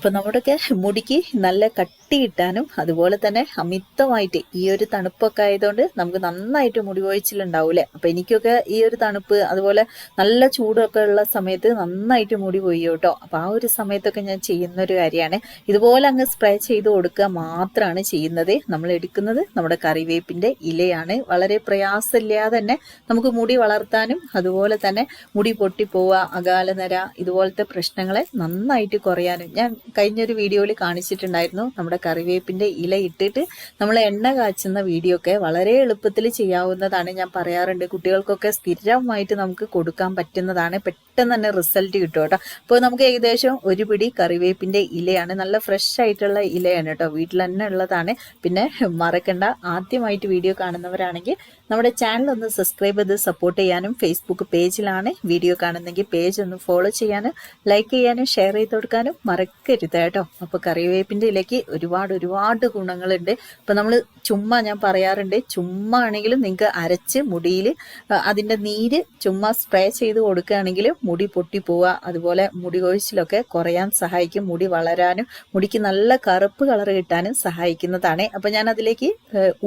അപ്പം നമ്മുടെയൊക്കെ മുടിക്ക് നല്ല കട്ടി കിട്ടാനും അതുപോലെ തന്നെ അമിതമായിട്ട് ഈ ഒരു തണുപ്പൊക്കെ ആയതുകൊണ്ട് നമുക്ക് നന്നായിട്ട് മുടി പോയിച്ചിലുണ്ടാവൂലേ അപ്പൊ എനിക്കൊക്കെ ഈ ഒരു തണുപ്പ് അതുപോലെ നല്ല ചൂടൊക്കെ ഉള്ള സമയത്ത് നന്നായിട്ട് മുടി പോയി കേട്ടോ. അപ്പൊ ആ ഒരു സമയത്തൊക്കെ ഞാൻ ചെയ്യുന്ന ഒരു കാര്യമാണ്. ഇതുപോലെ അങ്ങ് സ്പ്രേ ചെയ്ത് കൊടുക്കുക മാത്രമാണ് ചെയ്യുന്നത്. നമ്മൾ എടുക്കുന്നത് നമ്മുടെ കറിവേപ്പിന്റെ ഇലയാണ്. വളരെ പ്രയാസമില്ലാതെ തന്നെ നമുക്ക് മുടി വളർത്താനും അതുപോലെ തന്നെ മുടി പൊട്ടിപ്പോവുക അകാലനര ഇതുപോലത്തെ പ്രശ്നങ്ങളെ നന്നായിട്ട് കുറയാനും ഞാൻ കഴിഞ്ഞൊരു വീഡിയോയിൽ കാണിച്ചിട്ടുണ്ടായിരുന്നു. നമ്മുടെ കറിവേപ്പിന്റെ ഇല ഇട്ടിട്ട് നമ്മൾ എണ്ണ കാച്ചുന്ന വീഡിയോ ഒക്കെ വളരെ എളുപ്പത്തിൽ ചെയ്യാവുന്നതാണ് ഞാൻ പറയാറുണ്ട്. കുട്ടികൾക്കൊക്കെ സ്ഥിരമായിട്ട് നമുക്ക് കൊടുക്കാൻ പറ്റുന്നതാണ്. പെട്ടെന്ന് തന്നെ റിസൾട്ട് കിട്ടും കേട്ടോ. അപ്പോൾ നമുക്ക് ഏകദേശം ഒരു പിടി കറിവേപ്പിന്റെ ഇലയാണ്. നല്ല ഫ്രഷ് ആയിട്ടുള്ള ഇലയാണ് കേട്ടോ. വീട്ടിൽ തന്നെ ഉള്ളതാണ്. പിന്നെ മറക്കണ്ട. ആദ്യമായിട്ട് വീഡിയോ കാണുന്നവരാണെങ്കിൽ നമ്മുടെ ചാനൽ ഒന്ന് സബ്സ്ക്രൈബ് ചെയ്ത് സപ്പോർട്ട് ചെയ്യാനും ഫേസ്ബുക്ക് പേജിലാണ് വീഡിയോ കാണുന്നെങ്കിൽ പേജ് ഒന്ന് ഫോളോ ചെയ്യാനും ലൈക്ക് ചെയ്യാനും ഷെയർ ചെയ്ത് കൊടുക്കാനും മറക്കരുത്. കേട്ടോ. അപ്പോൾ കറിവേപ്പിന്റെ ഇലയ്ക്ക് ഒരുപാട് ഒരുപാട് ഗുണങ്ങളുണ്ട്. അപ്പോൾ നമ്മൾ ചുമ്മാ ഞാൻ പറയാറുണ്ട് ചുമ്മാ ആണെങ്കിലും നിങ്ങൾക്ക് അരച്ച് മുടിയിൽ അതിന്റെ നീര് ചുമ്മാ സ്പ്രേ ചെയ്ത് കൊടുക്കുകയാണെങ്കിൽ മുടി പൊട്ടി പൊട്ടിപ്പോവുക അതുപോലെ മുടി കൊഴിച്ചിലൊക്കെ കുറയാൻ സഹായിക്കും മുടി വളരാനും മുടിക്ക് നല്ല കറുപ്പ് കളർ കിട്ടാനും സഹായിക്കുന്നതാണ്. അപ്പൊ ഞാൻ അതിലേക്ക്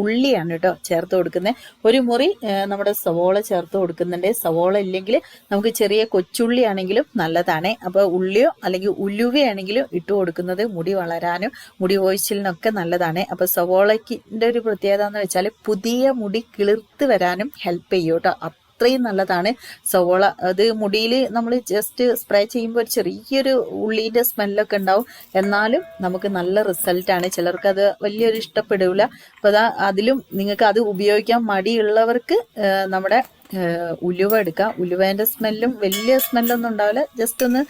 ഉള്ളിയാണ് കേട്ടോ ചേർത്ത് കൊടുക്കുന്നത്. ഒരു മുറി നമ്മുടെ സവോള ചേർത്ത് കൊടുക്കുന്നുണ്ട്. സവോള ഇല്ലെങ്കിൽ നമുക്ക് ചെറിയ കൊച്ചുള്ളി ആണെങ്കിലും നല്ലതാണ്. അപ്പൊ ഉള്ളിയോ അല്ലെങ്കിൽ ഉലുവയാണെങ്കിലും ഇട്ട് കൊടുക്കുന്നത് മുടി വളരാനും മുടി ഒഴിച്ചിലിനൊക്കെ നല്ലതാണ്. അപ്പൊ സവോളക്കിന്റെ ഒരു പ്രത്യേകത എന്ന് വെച്ചാൽ പുതിയ മുടി കിളിർത്ത് വരാനും ഹെൽപ്പ് ചെയ്യും കേട്ടോ അത്രയും നല്ലതാണ്. സവോള അത് മുടിയിൽ നമ്മൾ ജസ്റ്റ് സ്പ്രേ ചെയ്യുമ്പോൾ ഒരു ചെറിയൊരു ഉള്ളീന്റെ സ്മെല്ലൊക്കെ ഉണ്ടാവും. എന്നാലും നമുക്ക് നല്ല റിസൾട്ടാണ് ചിലർക്ക് അത് വലിയൊരു ഇഷ്ടപ്പെടില്ല അപ്പോൾ അതാ അതിലും നിങ്ങൾക്ക് അത് ഉപയോഗിക്കാൻ മടിയുള്ളവർക്ക് നമ്മുടെ ഉലുവ എടുക്കുക ഉലുവേന്റെ സ്മെല്ലും വലിയ സ്മെല്ലൊന്നും ഉണ്ടാവില്ല. ജസ്റ്റ് ഒന്ന്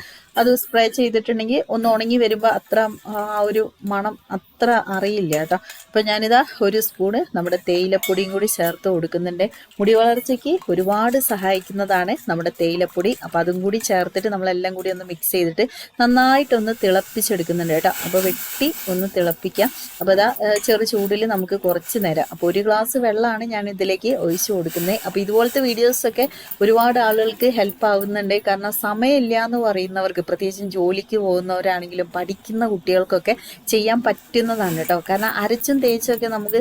അത് സ്പ്രേ ചെയ്തിട്ടുണ്ടെങ്കിൽ ഒന്ന് ഉണങ്ങി വരുമ്പോൾ അത്ര ആ ഒരു മണം അത്ര അറിയില്ല കേട്ടോ. അപ്പം ഞാനിതാ ഒരു സ്പൂണ് നമ്മുടെ തേയിലപ്പൊടിയും കൂടി ചേർത്ത് കൊടുക്കുന്നുണ്ട്. മുടി വളർച്ചയ്ക്ക് ഒരുപാട് സഹായിക്കുന്നതാണ് നമ്മുടെ തേയിലപ്പൊടി. അപ്പം അതും കൂടി ചേർത്തിട്ട് നമ്മളെല്ലാം കൂടി ഒന്ന് മിക്സ് ചെയ്തിട്ട് നന്നായിട്ടൊന്ന് തിളപ്പിച്ചെടുക്കുന്നുണ്ട് കേട്ടോ. അപ്പോൾ വെട്ടി ഒന്ന് തിളപ്പിക്കാം. അപ്പോൾ അതാ ചെറു ചൂടിൽ നമുക്ക് കുറച്ച് നേരം. അപ്പോൾ ഒരു ഗ്ലാസ് വെള്ളമാണ് ഞാൻ ഇതിലേക്ക് ഒഴിച്ചു കൊടുക്കുന്നത്. അപ്പോൾ ഇതുപോലത്തെ വീഡിയോസൊക്കെ ഒരുപാട് ആളുകൾക്ക് ഹെൽപ്പ് ആവുന്നുണ്ട്. കാരണം സമയമില്ല എന്ന് പറയുന്നവർക്ക് പ്രത്യേകിച്ചും ജോലിക്ക് പോകുന്നവരാണെങ്കിലും പഠിക്കുന്ന കുട്ടികൾക്കൊക്കെ ചെയ്യാൻ പറ്റുന്നതാണ് കേട്ടോ. കാരണം അരച്ചും തേച്ചൊക്കെ നമുക്ക്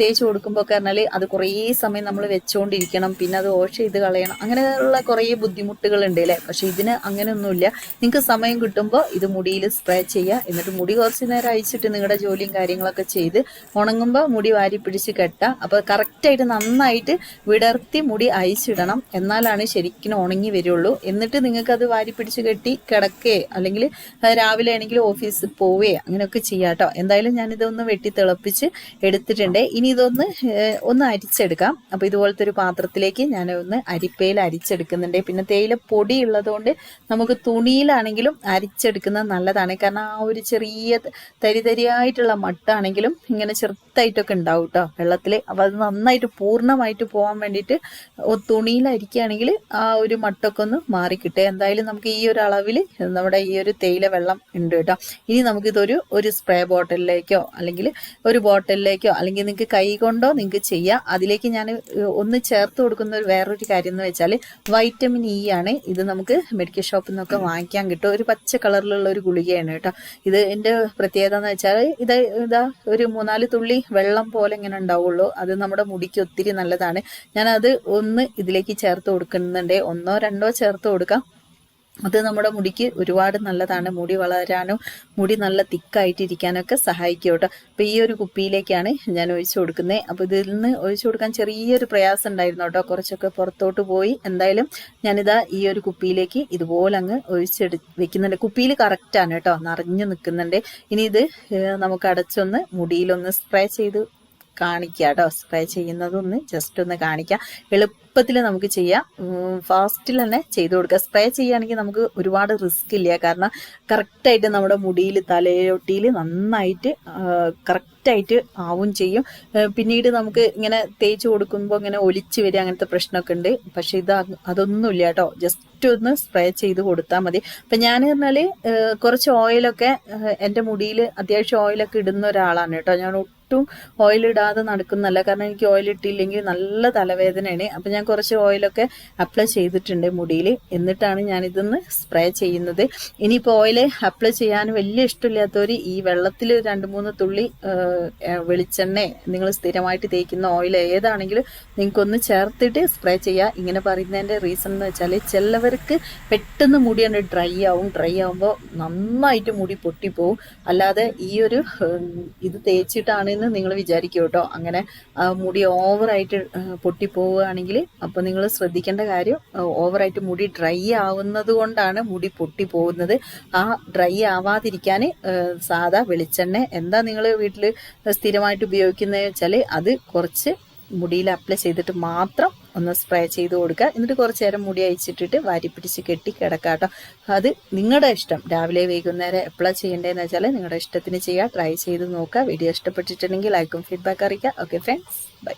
തേച്ച് കൊടുക്കുമ്പോൾ പറഞ്ഞാൽ അത് കുറേ സമയം നമ്മൾ വെച്ചുകൊണ്ടിരിക്കണം പിന്നെ അത് വാഷ് ചെയ്ത് കളയണം. അങ്ങനെയുള്ള കുറേ ബുദ്ധിമുട്ടുകളുണ്ട് അല്ലേ? പക്ഷെ ഇതിന് അങ്ങനെയൊന്നുമില്ല. നിങ്ങൾക്ക് സമയം കിട്ടുമ്പോൾ ഇത് മുടിയിൽ സ്പ്രേ ചെയ്യുക. എന്നിട്ട് മുടി കുറച്ച് നേരം അയച്ചിട്ട് നിങ്ങളുടെ ജോലിയും കാര്യങ്ങളൊക്കെ ചെയ്ത് ഉണങ്ങുമ്പോൾ മുടി വാരി പിടിച്ച് കെട്ടുക. അപ്പോൾ കറക്റ്റായിട്ട് നന്നായിട്ട് വിടർത്തി മുടി അയച്ചിടണം. എന്നാലാണ് ശരിക്കും ഉണങ്ങി വരുള്ളൂ. എന്നിട്ട് നിങ്ങൾക്ക് അത് വാരി പിടിച്ച് കെട്ടി കിടക്കേ അല്ലെങ്കിൽ രാവിലെ ആണെങ്കിൽ ഓഫീസിൽ പോവേ അങ്ങനെയൊക്കെ ചെയ്യാട്ടോ എന്തായാലും ഞാൻ ഇതൊന്ന് വെട്ടി തിളപ്പിച്ച് എടുത്തിട്ടുണ്ട്. ഇനി ഇതൊന്ന് ഒന്ന് അരിച്ചെടുക്കാം. അപ്പോൾ ഇതുപോലത്തെ ഒരു പാത്രത്തിലേക്ക് ഞാൻ ഒന്ന് അരിപ്പയിൽ അരിച്ചെടുക്കുന്നുണ്ട്. പിന്നെ തേയില പൊടി ഉള്ളതുകൊണ്ട് നമുക്ക് തുണിയിലാണെങ്കിലും അരിച്ചെടുക്കുന്നത് നല്ലതാണ്. കാരണം ആ ഒരു ചെറിയ തരി തരിയായിട്ടുള്ള മട്ടാണെങ്കിലും ഇങ്ങനെ ചെറുതായിട്ടൊക്കെ ഉണ്ടാവും കേട്ടോ വെള്ളത്തിൽ അപ്പോൾ അത് നന്നായിട്ട് പൂർണമായിട്ട് പോകാൻ വേണ്ടിയിട്ട് അരിക്കുകയാണെങ്കിൽ ആ ഒരു മട്ടൊക്കെ ഒന്ന് മാറിക്കിട്ടെ. എന്തായാലും നമുക്ക് ഈ ഒരു അളവിൽ നമ്മുടെ ഈ ഒരു തേയില വെള്ളം ഉണ്ട് കേട്ടോ. ഇനി നമുക്കിതൊരു ഒരു സ്പ്രേ ബോട്ടിലേക്കോ അല്ലെങ്കിൽ ഒരു ബോട്ടിലേക്കോ അല്ലെങ്കിൽ നിങ്ങൾക്ക് കൈ കൊണ്ടോ നിങ്ങൾക്ക് ചെയ്യാം. അതിലേക്ക് ഞാൻ ഒന്ന് ചേർത്ത് കൊടുക്കുന്ന ഒരു വേറൊരു കാര്യം എന്ന് വെച്ചാൽ വൈറ്റമിൻ ഇ ആണ്. ഇത് നമുക്ക് മെഡിക്കൽ ഷോപ്പിൽ നിന്നൊക്കെ വാങ്ങിക്കാൻ കിട്ടും. ഒരു പച്ച കളറിലുള്ള ഒരു ഗുളികയാണ് കേട്ടോ. ഇത് എന്റെ പ്രത്യേകത എന്ന് വെച്ചാൽ ഇത് ഇതാ ഒരു മൂന്നാൽ തുള്ളി വെള്ളം പോലെ ഇങ്ങനെ ഉണ്ടാവുള്ളൂ. അത് നമ്മുടെ മുടിക്ക് ഒത്തിരി നല്ലതാണ്. ഞാനത് ഒന്ന് ഇതിലേക്ക് ചേർത്ത് കൊടുക്കുന്നുണ്ട്. ഒന്നോ രണ്ടോ ചേർത്ത് കൊടുക്കാം. അത് നമ്മുടെ മുടിക്ക് ഒരുപാട് നല്ലതാണ്. മുടി വളരാനും മുടി നല്ല തിക്കായിട്ടിരിക്കാനൊക്കെ സഹായിക്കും കേട്ടോ. അപ്പോൾ ഈ ഒരു കുപ്പിയിലേക്കാണ് ഞാൻ ഒഴിച്ചു കൊടുക്കുന്നത്. അപ്പോൾ ഇതിൽ നിന്ന് ഒഴിച്ചു കൊടുക്കാൻ ചെറിയൊരു പ്രയാസം ഉണ്ടായിരുന്നു കേട്ടോ. കുറച്ചൊക്കെ പുറത്തോട്ട് പോയി. എന്തായാലും ഞാനിതാ ഈ ഒരു കുപ്പിയിലേക്ക് ഇതുപോലെ അങ്ങ് ഒഴിച്ചെടു വെക്കുന്നുണ്ട്. കുപ്പിയിൽ കറക്റ്റാണ് കേട്ടോ. നിറഞ്ഞു നിൽക്കുന്നുണ്ട്. ഇനി ഇത് നമുക്ക് അടച്ചൊന്ന് മുടിയിലൊന്ന് സ്പ്രേ ചെയ്ത് കാണിക്കുക കേട്ടോ സ്പ്രേ ചെയ്യുന്നതൊന്ന് ജസ്റ്റ് ഒന്ന് കാണിക്കുക എളുപ്പത്തിൽ നമുക്ക് ചെയ്യാം. ഫാസ്റ്റിൽ തന്നെ ചെയ്തു കൊടുക്കുക സ്പ്രേ ചെയ്യുകയാണെങ്കിൽ നമുക്ക് ഒരുപാട് റിസ്ക് ഇല്ല. കാരണം കറക്റ്റായിട്ട് നമ്മുടെ മുടിയിൽ തലയൊട്ടിയിൽ നന്നായിട്ട് കറക്റ്റായിട്ട് ആവും ചെയ്യും. പിന്നീട് നമുക്ക് ഇങ്ങനെ തേച്ച് കൊടുക്കുമ്പോൾ ഇങ്ങനെ ഒലിച്ച് വരിക അങ്ങനത്തെ പ്രശ്നമൊക്കെ ഉണ്ട്. പക്ഷെ ഇത് അതൊന്നുമില്ല കേട്ടോ. ജസ്റ്റ് ഒന്ന് സ്പ്രേ ചെയ്ത് കൊടുത്താൽ മതി. അപ്പം ഞാൻ പറഞ്ഞാൽ കുറച്ച് ഓയിലൊക്കെ എന്റെ മുടിയിൽ അത്യാവശ്യം ഓയിലൊക്കെ ഇടുന്ന ഒരാളാണ് കേട്ടോ. ഞാൻ ഒട്ടും ഓയിൽ ഇടാതെ നടക്കുന്നല്ല കാരണം എനിക്ക് ഓയിൽ ഇട്ടില്ലെങ്കിൽ നല്ല തലവേദനയാണ്. അപ്പം ഞാൻ കുറച്ച് ഓയിലൊക്കെ അപ്ലൈ ചെയ്തിട്ടുണ്ട് മുടിയിൽ. എന്നിട്ടാണ് ഞാൻ ഇതൊന്ന് സ്പ്രേ ചെയ്യുന്നത്. ഇനിയിപ്പോൾ ഓയിൽ അപ്ലൈ ചെയ്യാൻ വലിയ ഇഷ്ടമില്ലാത്തവർ ഈ വെള്ളത്തിൽ രണ്ട് മൂന്ന് തുള്ളി വെളിച്ചെണ്ണ നിങ്ങൾ സ്ഥിരമായിട്ട് തേക്കുന്ന ഓയിൽ ഏതാണെങ്കിലും നിങ്ങൾക്കൊന്ന് ചേർത്തിട്ട് സ്പ്രേ ചെയ്യുക. ഇങ്ങനെ പറയുന്നതിന്റെ റീസൺ എന്ന് വെച്ചാൽ ചിലവർക്ക് പെട്ടെന്ന് മുടി അങ്ങ് ഡ്രൈ ആവും. ഡ്രൈ ആവുമ്പോൾ നന്നായിട്ട് മുടി പൊട്ടിപ്പോവും. അല്ലാതെ ഈ ഒരു ഇത് ഇത് തേച്ചിട്ടാണെന്ന് നിങ്ങൾ വിചാരിക്കും കേട്ടോ. അങ്ങനെ മുടി ഓവറായിട്ട് പൊട്ടിപ്പോവുകയാണെങ്കിൽ അപ്പോൾ നിങ്ങൾ ശ്രദ്ധിക്കേണ്ട കാര്യം ഓവറായിട്ട് മുടി ഡ്രൈ ആവുന്നത് കൊണ്ടാണ് മുടി പൊട്ടിപ്പോകുന്നത്. ആ ഡ്രൈ ആവാതിരിക്കാൻ സാധാ വെളിച്ചെണ്ണ എന്താ നിങ്ങൾ വീട്ടിൽ സ്ഥിരമായിട്ട് ഉപയോഗിക്കുന്നത് വെച്ചാൽ അത് കുറച്ച് മുടിയിൽ അപ്ലൈ ചെയ്തിട്ട് മാത്രം ഒന്ന് സ്പ്രേ ചെയ്ത് കൊടുക്കുക. എന്നിട്ട് കുറച്ച് നേരം മുടി അയച്ചിട്ടിട്ട് വാരി പിടിച്ച് കെട്ടി കിടക്കുക കേട്ടോ. അത് നിങ്ങളുടെ ഇഷ്ടം. രാവിലെ വൈകുന്നേരം എപ്പോഴാണ് ചെയ്യേണ്ടതെന്ന് വെച്ചാൽ നിങ്ങളുടെ ഇഷ്ടത്തിന് ചെയ്യുക ട്രൈ ചെയ്ത് നോക്കുക. വീഡിയോ ഇഷ്ടപ്പെട്ടിട്ടുണ്ടെങ്കിൽ ലൈക്കും ഫീഡ്ബാക്ക് അറിയിക്കുക. Okay friends bye